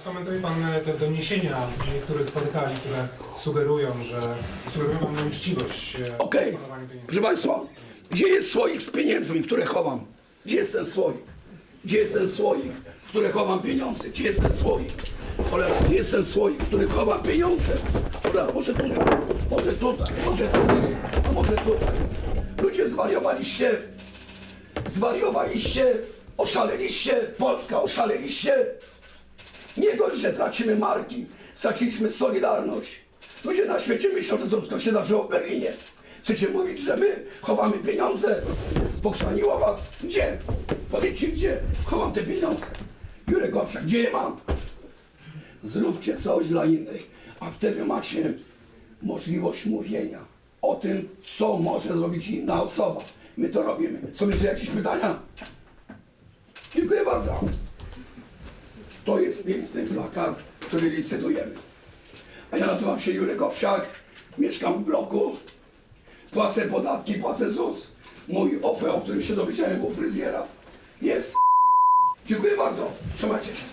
Skomentuje Pan e, te doniesienia niektórych portali, które sugerują, że sugerują Wam nieuczciwość e, Okej, pieniędzy. proszę Państwa, gdzie jest słoik z pieniędzmi, które chowam? Gdzie jest ten słoik? Gdzie jest ten słoik, w który chowam pieniądze? Gdzie jest ten słoik? Cholera, gdzie jest ten słoik, w który chowam pieniądze? Cholera, może tutaj, może tutaj, może tutaj, a może tutaj. Ludzie zwariowaliście, zwariowaliście, oszaleliście, Polska oszaleliście. Nie dość, że tracimy marki, straciliśmy solidarność. Ludzie na świecie myślą, że to wszystko się zaczęło w Berlinie. Chcecie mówić, że my chowamy pieniądze? Pochrzaniło was? Gdzie? Powiedzcie, gdzie chowam te pieniądze? Jurek Owsiak, gdzie je mam? Zróbcie coś dla innych, a wtedy macie możliwość mówienia o tym, co może zrobić inna osoba. My to robimy. Są jeszcze jakieś pytania? Dziękuję bardzo. To jest piękny plakat, który licytujemy. A ja nazywam się Jurek Owsiak, mieszkam w bloku, płacę podatki, płacę ZUS. Mój OFE, o którym się dowiedziałem u fryzjera, jest Dziękuję bardzo. Trzymajcie się.